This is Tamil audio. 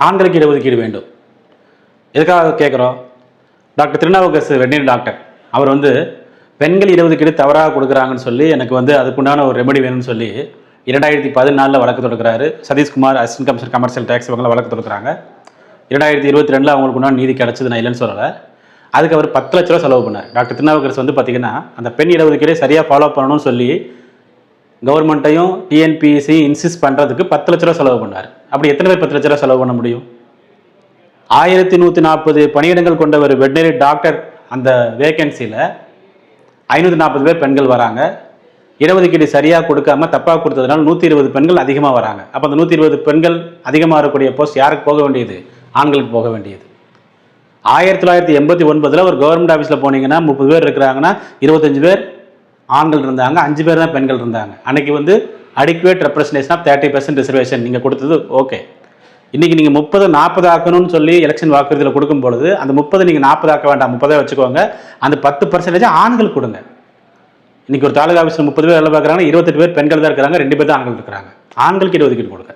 ஆண்களுக்கு இடஒதுக்கீடு வேண்டும். எதுக்காக கேட்குறோம்? Doctor Thirunavukkarasu veterinary doctor. அவர் வந்து பெண்கள் இடஒதுக்கீடு தவறாக கொடுக்குறாங்கன்னு சொல்லி எனக்கு வந்து அதுக்குண்டான ஒரு ரெமெடி வேணும்னு சொல்லி இரண்டாயிரத்தி பதினாலில் வழக்கு தொடுக்கிறாரு. Sathishkumar assistant commissioner commercial tax இவங்களை வழக்கு தொடுக்குறாங்க. இரண்டாயிரத்தி இருபத்தி ரெண்டில் அவங்களுக்கு உண்டான நீதி கிடச்சது நான் இல்லைன்னு சொல்லலை. அதுக்கு அவர் பத்து லட்ச ரூபா செலவு பண்ணார். டாக்டர் திருநாவுக்கரசு வந்து பார்த்தீங்கன்னா அந்த பெண் இடஒதுக்கீடை சரியாக ஃபாலோ பண்ணணும்னு சொல்லி கவர்மெண்ட்டையும் டிஎன்பிஎஸ்சி இன்சிஸ்ட் பண்ணுறதுக்கு பத்து லட்ச ரூபா செலவு பண்ணார். அப்படி எத்தனை பேர் பத்து லட்ச ரூபா செலவு பண்ண முடியும்? ஆயிரத்தி நூற்றி நாற்பது பணியிடங்கள் கொண்ட ஒரு வெட்டினரி டாக்டர் அந்த வேகன்சியில் ஐநூற்றி நாற்பது பேர் பெண்கள் வராங்க. இடஒதுக்கீடு சரியாக கொடுக்காம தப்பாக கொடுத்ததுனால நூற்றி இருபது பெண்கள் அதிகமாக வராங்க. அப்போ அந்த நூற்றி இருபது பெண்கள் அதிகமாக இருக்கக்கூடிய போஸ்ட் யாருக்கு போக வேண்டியது? ஆண்களுக்கு போக வேண்டியது. ஆயிரத்தி தொள்ளாயிரத்தி எண்பத்தி ஒன்பதில் ஒரு கவர்மெண்ட் ஆஃபீஸில் போனீங்கன்னா முப்பது பேர் இருக்கிறாங்கன்னா இருபத்தஞ்சு பேர் ஆண்கள் இருந்தாங்க அஞ்சு பேர் தான் பெண்கள் இருந்தாங்க. அன்னைக்கு வந்து adequate representation of thirty percent reservation நீங்கள் கொடுத்தது ஓகே இன்றைக்கி நீங்கள் முப்பது நாற்பது ஆக்கணும்னு சொல்லி எலெக்ஷன் வாக்குறுதியில் கொடுக்கும் பொழுது அந்த முப்பது நீங்கள் நாற்பது ஆக்க வேண்டாம் முப்பதே வச்சுக்கோங்க. அந்த பத்து பர்சன்டேஜ் ஆண்கள் கொடுங்க. இன்னைக்கு ஒரு தாலுகா ஆஃபீஸில் முப்பது பேர் வேலை பார்க்குறாங்கன்னா இருபத்தெட்டு பேர் பெண்கள் தான் இருக்கிறாங்க ரெண்டு பேர் தான் ஆண்கள் இருக்கிறாங்க. ஆண்களுக்கு இடஒதுக்கீடு கொடுங்க.